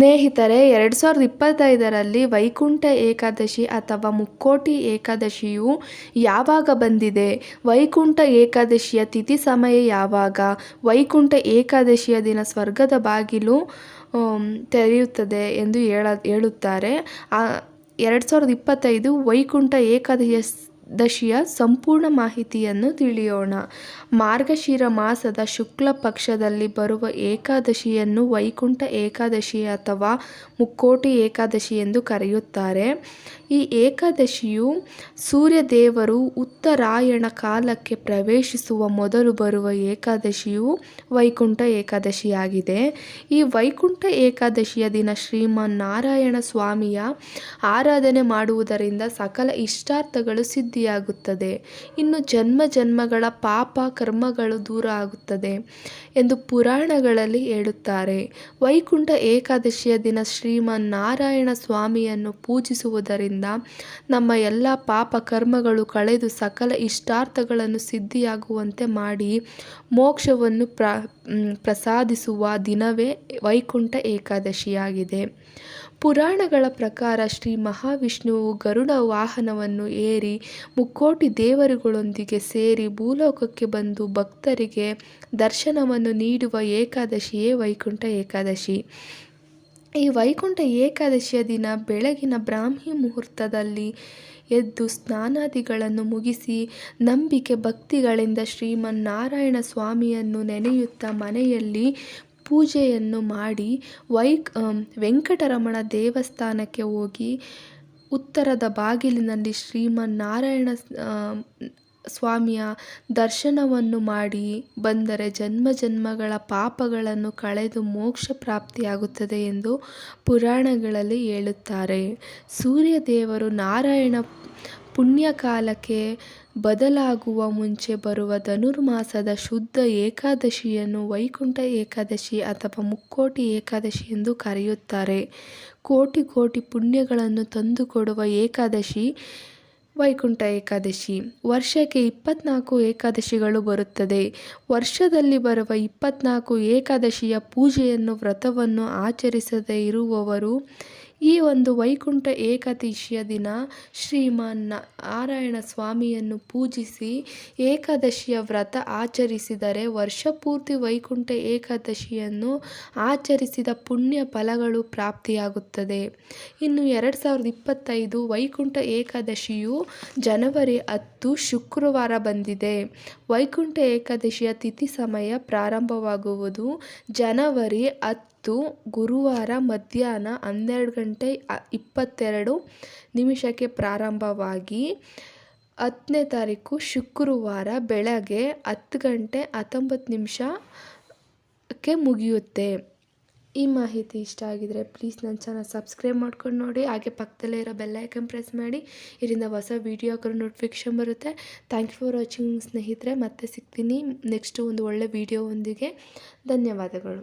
ಸ್ನೇಹಿತರೆ, ಎರಡು ಸಾವಿರದ ಇಪ್ಪತ್ತೈದರಲ್ಲಿ ವೈಕುಂಠ ಏಕಾದಶಿ ಅಥವಾ ಮುಕ್ಕೋಟಿ ಏಕಾದಶಿಯು ಯಾವಾಗ ಬಂದಿದೆ? ವೈಕುಂಠ ಏಕಾದಶಿಯ ತಿಥಿ ಸಮಯ ಯಾವಾಗ? ವೈಕುಂಠ ಏಕಾದಶಿಯ ದಿನ ಸ್ವರ್ಗದ ಬಾಗಿಲು ತೆರೆಯುತ್ತದೆ ಎಂದು ಹೇಳ, ಹೇಳುತ್ತಾರೆ. ಎರಡು ಸಾವಿರದ ಇಪ್ಪತ್ತೈದು ವೈಕುಂಠ ಏಕಾದಶಿಯ ದಶಿಯ ಸಂಪೂರ್ಣ ಮಾಹಿತಿಯನ್ನು ತಿಳಿಯೋಣ. ಮಾರ್ಗಶಿರ ಮಾಸದ ಶುಕ್ಲ ಪಕ್ಷದಲ್ಲಿ ಬರುವ ಏಕಾದಶಿಯನ್ನು ವೈಕುಂಠ ಏಕಾದಶಿ ಅಥವಾ ಮುಕ್ಕೋಟಿ ಏಕಾದಶಿ ಎಂದು ಕರೆಯುತ್ತಾರೆ. ಈ ಏಕಾದಶಿಯು ಸೂರ್ಯದೇವರು ಉತ್ತರಾಯಣ ಕಾಲಕ್ಕೆ ಪ್ರವೇಶಿಸುವ ಮೊದಲು ಬರುವ ಏಕಾದಶಿಯು ವೈಕುಂಠ ಏಕಾದಶಿಯಾಗಿದೆ. ಈ ವೈಕುಂಠ ಏಕಾದಶಿಯ ದಿನ ಶ್ರೀಮನ್ನಾರಾಯಣ ಸ್ವಾಮಿಯ ಆರಾಧನೆ ಮಾಡುವುದರಿಂದ ಸಕಲ ಇಷ್ಟಾರ್ಥಗಳು ಸಿದ್ಧಿಯಾಗುತ್ತದೆ ಇನ್ನು ಜನ್ಮ ಜನ್ಮಗಳ ಪಾಪ ಕರ್ಮಗಳು ದೂರ ಆಗುತ್ತದೆ ಎಂದು ಪುರಾಣಗಳಲ್ಲಿ ಹೇಳುತ್ತಾರೆ. ವೈಕುಂಠ ಏಕಾದಶಿಯ ದಿನ ಶ್ರೀಮನ್ ನಾರಾಯಣ ಸ್ವಾಮಿಯನ್ನು ಪೂಜಿಸುವುದರಿಂದ ನಮ್ಮ ಎಲ್ಲ ಪಾಪ ಕರ್ಮಗಳು ಕಳೆದು ಸಕಲ ಇಷ್ಟಾರ್ಥಗಳನ್ನು ಸಿದ್ಧಿಯಾಗುವಂತೆ ಮಾಡಿ ಮೋಕ್ಷವನ್ನು ಪ್ರ ಪ್ರಸಾದಿಸುವ ದಿನವೇ ವೈಕುಂಠ ಏಕಾದಶಿಯಾಗಿದೆ. ಪುರಾಣಗಳ ಪ್ರಕಾರ ಶ್ರೀ ಮಹಾವಿಷ್ಣುವು ಗರುಡ ವಾಹನವನ್ನು ಏರಿ ಮುಕ್ಕೋಟಿ ದೇವರುಗಳೊಂದಿಗೆ ಸೇರಿ ಭೂಲೋಕಕ್ಕೆ ಬಂದು ಭಕ್ತರಿಗೆ ದರ್ಶನವನ್ನು ನೀಡುವ ಏಕಾದಶಿಯೇ ವೈಕುಂಠ ಏಕಾದಶಿ. ಈ ವೈಕುಂಠ ಏಕಾದಶಿಯ ದಿನ ಬೆಳಗಿನ ಬ್ರಾಹ್ಮಿ ಮುಹೂರ್ತದಲ್ಲಿ ಎದ್ದು ಸ್ನಾನಾದಿಗಳನ್ನು ಮುಗಿಸಿ ನಂಬಿಕೆ ಭಕ್ತಿಗಳಿಂದ ಶ್ರೀಮನ್ನಾರಾಯಣ ಸ್ವಾಮಿಯನ್ನು ನೆನೆಯುತ್ತಾ ಮನೆಯಲ್ಲಿ ಪೂಜೆಯನ್ನು ಮಾಡಿ ವೈಕ್ ವೆಂಕಟರಮಣ ದೇವಸ್ಥಾನಕ್ಕೆ ಹೋಗಿ ಉತ್ತರದ ಬಾಗಿಲಿನಲ್ಲಿ ಶ್ರೀಮನ್ನಾರಾಯಣ ಸ್ವಾಮಿಯ ದರ್ಶನವನ್ನು ಮಾಡಿ ಬಂದರೆ ಜನ್ಮ ಜನ್ಮಗಳ ಪಾಪಗಳನ್ನು ಕಳೆದು ಮೋಕ್ಷ ಪ್ರಾಪ್ತಿಯಾಗುತ್ತದೆ ಎಂದು ಪುರಾಣಗಳಲ್ಲಿ ಹೇಳುತ್ತಾರೆ. ಸೂರ್ಯದೇವರು ನಾರಾಯಣ ಪುಣ್ಯಕಾಲಕ್ಕೆ ಬದಲಾಗುವ ಮುಂಚೆ ಬರುವ ಧನುರ್ಮಾಸದ ಶುದ್ಧ ಏಕಾದಶಿಯನ್ನು ವೈಕುಂಠ ಏಕಾದಶಿ ಅಥವಾ ಮುಕ್ಕೋಟಿ ಏಕಾದಶಿ ಎಂದು ಕರೆಯುತ್ತಾರೆ. ಕೋಟಿ ಕೋಟಿ ಪುಣ್ಯಗಳನ್ನು ತಂದುಕೊಡುವ ಏಕಾದಶಿ ವೈಕುಂಠ ಏಕಾದಶಿ. ವರ್ಷಕ್ಕೆ ಇಪ್ಪತ್ನಾಲ್ಕು ಏಕಾದಶಿಗಳು ಬರುತ್ತದೆ. ವರ್ಷದಲ್ಲಿ ಬರುವ ಇಪ್ಪತ್ನಾಲ್ಕು ಏಕಾದಶಿಯ ಪೂಜೆಯನ್ನು ವ್ರತವನ್ನು ಆಚರಿಸದೇ ಇರುವವರು ಈ ಒಂದು ವೈಕುಂಠ ಏಕಾದಶಿಯ ದಿನ ಶ್ರೀಮಾನ್ ನಾರಾಯಣ ಸ್ವಾಮಿಯನ್ನು ಪೂಜಿಸಿ ಏಕಾದಶಿಯ ವ್ರತ ಆಚರಿಸಿದರೆ ವರ್ಷಪೂರ್ತಿ ವೈಕುಂಠ ಏಕಾದಶಿಯನ್ನು ಆಚರಿಸಿದ ಪುಣ್ಯ ಫಲಗಳು ಪ್ರಾಪ್ತಿಯಾಗುತ್ತದೆ. ಇನ್ನು ಎರಡು ಸಾವಿರದ ಇಪ್ಪತ್ತೈದು ವೈಕುಂಠ ಏಕಾದಶಿಯು ಜನವರಿ ಹತ್ತು ಶುಕ್ರವಾರ ಬಂದಿದೆ. ವೈಕುಂಠ ಏಕಾದಶಿಯ ತಿಥಿ ಸಮಯ ಪ್ರಾರಂಭವಾಗುವುದು ಜನವರಿ ಹತ್ತು ಮತ್ತು ಗುರುವಾರ ಮಧ್ಯಾಹ್ನ ಹನ್ನೆರಡು ಗಂಟೆ ಇಪ್ಪತ್ತೆರಡು ನಿಮಿಷಕ್ಕೆ ಪ್ರಾರಂಭವಾಗಿ ಹತ್ತನೇ ತಾರೀಕು ಶುಕ್ರವಾರ ಬೆಳಗ್ಗೆ ಹತ್ತು ಗಂಟೆ ಹತ್ತೊಂಬತ್ತು ನಿಮಿಷಕ್ಕೆ ಮುಗಿಯುತ್ತೆ. ಈ ಮಾಹಿತಿ ಇಷ್ಟ ಆಗಿದರೆ ಪ್ಲೀಸ್ ನನ್ನ ಚಾನಲ್ ಸಬ್ಸ್ಕ್ರೈಬ್ ಮಾಡ್ಕೊಂಡು ನೋಡಿ. ಹಾಗೆ ಪಕ್ಕದಲ್ಲೇ ಇರೋ ಬೆಲ್ಲೈಕನ್ ಪ್ರೆಸ್ ಮಾಡಿ. ಇದರಿಂದ ಹೊಸ ವೀಡಿಯೋ ಹಾಕಿರೋ ನೋಟಿಫಿಕೇಷನ್ ಬರುತ್ತೆ. ಥ್ಯಾಂಕ್ ಯು ಫಾರ್ ವಾಚಿಂಗ್ ಸ್ನೇಹಿತರೆ, ಮತ್ತೆ ಸಿಗ್ತೀನಿ ನೆಕ್ಸ್ಟು ಒಂದು ಒಳ್ಳೆ ವೀಡಿಯೋ ಒಂದಿಗೆ. ಧನ್ಯವಾದಗಳು.